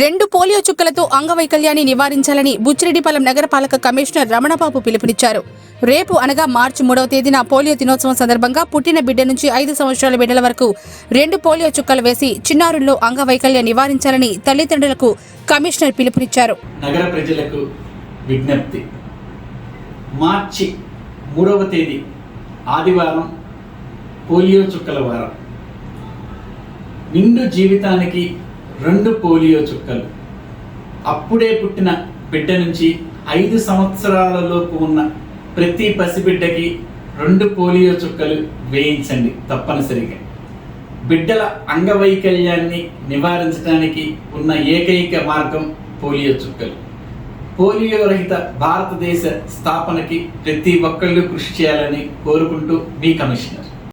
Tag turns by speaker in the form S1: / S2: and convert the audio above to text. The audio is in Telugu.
S1: రెండు పోలియో చుక్కలతో అంగవైకల్యాన్ని నివారించాలని బుచ్చిరెడ్డిపాలెం నగరపాలక కమిషనర్ రమణబాబు పిలుపునిచ్చారు. రేపు అనగా మార్చి మూడవ తేదీన పోలియో దినోత్సవం సందర్భంగా పుట్టిన బిడ్డ నుంచి ఐదు సంవత్సరాల బిడ్డల వరకు రెండు పోలియో చుక్కలు వేసి చిన్నారుల్లో అంగవైకల్యం నివారించాలని తల్లిదండ్రులకు కమిషనర్ పిలుపునిచ్చారు.
S2: నగర ప్రజలకు విజ్ఞప్తి. మార్చి మూడవ తేదీ ఆదివారం పోలియో చుక్కల వారం. నిండు జీవితానికి రెండు పోలియో చుక్కలు. అప్పుడే పుట్టిన బిడ్డ నుంచి ఐదు సంవత్సరాలలోపు ఉన్న ప్రతి పసిబిడ్డకి రెండు పోలియో చుక్కలు వేయించండి తప్పనిసరిగా. బిడ్డల అంగవైకల్యాన్ని నివారించడానికి ఉన్న ఏకైక మార్గం పోలియో చుక్కలు. పోలియో రహిత భారతదేశ స్థాపనకి ప్రతి ఒక్కళ్ళు కృషి చేయాలని కోరుకుంటూ మీ కమిషనర్.